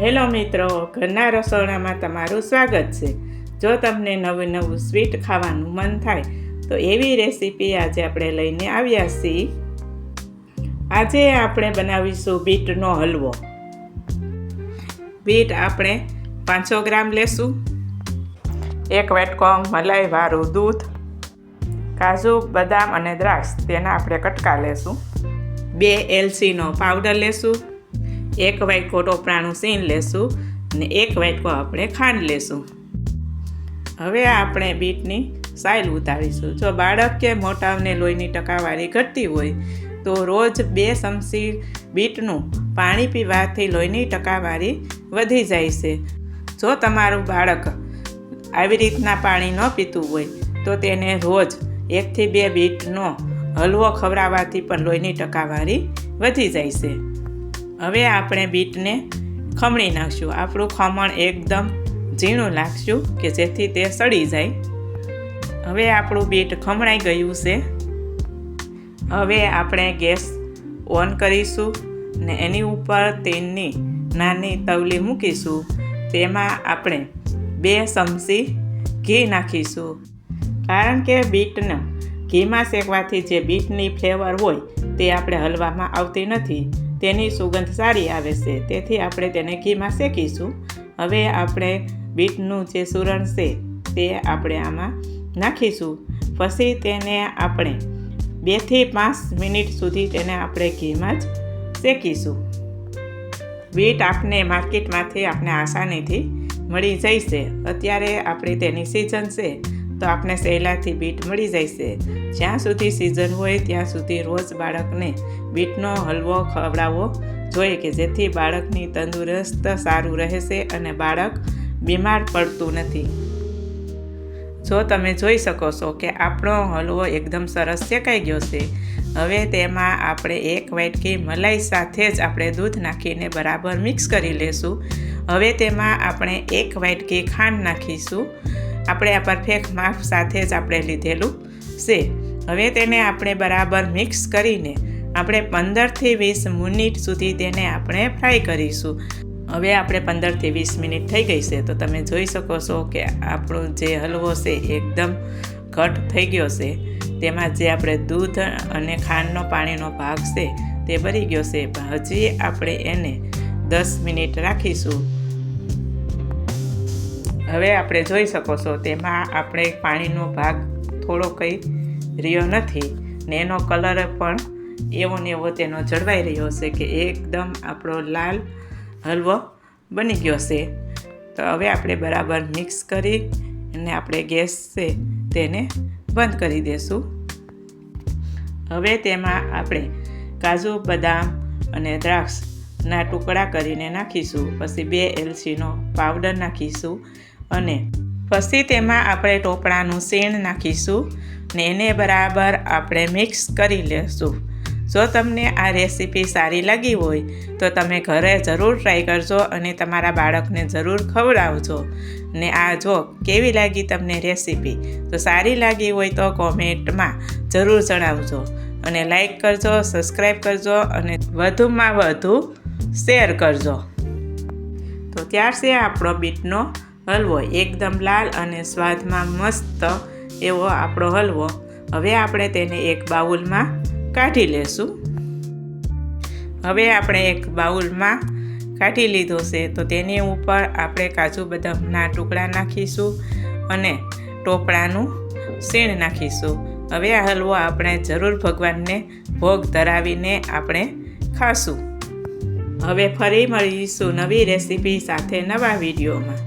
Hello મિત્રો. ઘરના રસોડામાં તમારું સ્વાગત છે. જો તમને નવું નવું સ્વીટ ખાવાનું મન થાય, તો એવી રેસીપી આજે આપણે લઈને આવ્યા છીએ. આજે આપણે બનાવીશું બીટનો હલવો. બીટ આપણે પાંચસો ગ્રામ લેશું. એક વાટકો મલાઈ વાળું દૂધ, કાજુ, બદામ અને દ્રાક્ષ. તેના આપણે કટકા લેશું. બે એલસીનો પાવડર લેશું. એક વાટકો ટોપરાનું સીન લેશું અને એક વાટકો આપણે ખાંડ લેશું. હવે આપણે બીટની સાઈલ ઉતારીશું. જો બાળક કે મોટાને લોહીની ટકાવારી ઘટતી હોય, તો રોજ બે ચમચી બીટનું પાણી પીવાથી લોહીની ટકાવારી વધી જાય છે. જો તમારું બાળક આવી રીતના પાણી ન પીતું હોય, તો તેને રોજ એકથી બે બીટનો હલવો ખવડાવવાથી પણ લોહીની ટકાવારી વધી જાય છે. હવે આપણે બીટને ખમણી નાખશું. આપણું ખમણ એકદમ ઝીણું નાખશું કે જેથી તે સડી જાય. હવે આપણું બીટ ખમણાઈ ગયું છે. હવે આપણે ગેસ ઓન કરીશું ને એની ઉપર તેલની નાની તવલી મૂકીશું. તેમાં આપણે બે ચમચી ઘી નાખીશું. કારણ કે બીટને ઘીમાં શેકવાથી જે બીટની ફ્લેવર હોય તે આપણે હલવામાં આવતી નથી. તેની સુગંધ સારી આવે છે. તેથી આપણે તેને ઘીમાં શેકીશું. હવે આપણે બીટનું જે સુરણ છે તે આપણે આમાં નાખીશું. પછી તેને આપણે બેથી પાંચ મિનિટ સુધી તેને આપણે ઘીમાં જ શેકીશું. બીટ આપને માર્કેટમાંથી આપણે આસાનીથી મળી જશે અત્યારે આપણી તેની સિઝન છે. તો આપણે સહેલાથી બીટ મળી જશે. જ્યાં સુધી સિઝન હોય ત્યાં સુધી રોજ બાળકને બીટનો હલવો ખવડાવવો જોઈએ કે જેથી બાળકની તંદુરસ્ત, સારું રહેશે અને બાળક બીમાર પડતું નથી. જો તમે જોઈ શકો છો કે આપણો હલવો એકદમ સરસ શેકાઈ ગયો છે. હવે તેમાં આપણે એક વાટકી મલાઈ સાથે જ આપણે દૂધ નાખીને બરાબર મિક્સ કરી લેશું. હવે તેમાં આપણે એક વાટકી ખાંડ નાખીશું. આપણે આ પરફેક્ટ માપ સાથે જ આપણે લીધેલું છે. હવે તેને આપણે બરાબર મિક્સ કરીને આપણે પંદરથી વીસ મિનિટ સુધી તેને આપણે ફ્રાય કરીશું. હવે આપણે પંદરથી વીસ મિનિટ થઈ ગઈ છે, તો તમે જોઈ શકો છો કે આપણો જે હલવો છે એકદમ ઘટ થઈ ગયો છે. તેમાં જે આપણે દૂધ અને ખાંડનો પાણીનો ભાગ છે તે ભરી ગયો છે. પણ હજી આપણે એને દસ મિનિટ રાખીશું. હવે આપણે જોઈ શકો છો, તેમાં આપણે પાણીનો ભાગ થોડો કંઈ રહ્યો નથી ને એનો કલર પણ એવો ને એવો તેનો જળવાઈ રહ્યો છે કે એકદમ આપણો લાલ હલવો બની ગયો છે તો હવે આપણે બરાબર મિક્સ કરી અને આપણે ગેસ છે તેને બંધ કરી દઈશું હવે તેમાં આપણે કાજુ, બદામ અને દ્રાક્ષના ટુકડા કરીને નાખીશું. પછી બે એલચીનો પાવડર નાખીશું. અને પછી તેમાં આપણે ટોપળાનું શેણ નાખીશું ને એને બરાબર આપણે મિક્સ કરી લેશું. જો તમને આ રેસીપી સારી લાગી હોય, તો તમે ઘરે જરૂર ટ્રાય કરજો અને તમારા બાળકને જરૂર ખવડાવજો. ને આ જો કેવી લાગી તમને રેસીપી? તો સારી લાગી હોય તો કોમેન્ટમાં જરૂર જણાવજો. અને લાઈક કરજો, સબસ્ક્રાઈબ કરજો અને વધુમાં વધુ શેર કરજો. તો ત્યાર છે આપણો બીટનો હલવો, એકદમ લાલ અને સ્વાદમાં મસ્ત એવો આપણો હલવો. હવે આપણે તેને એક બાઉલમાં કાઢી લેશું. હવે આપણે એક બાઉલમાં કાઢી લીધો છે, તો તેની ઉપર આપણે કાજુ બદામના ટુકડા નાખીશું અને ટોપડાનું સીણ નાખીશું. હવે આ હલવો આપણે જરૂર ભગવાનને ભોગ ધરાવીને આપણે ખાશું. હવે ફરી મળીશું નવી રેસીપી સાથે નવા વિડીયોમાં.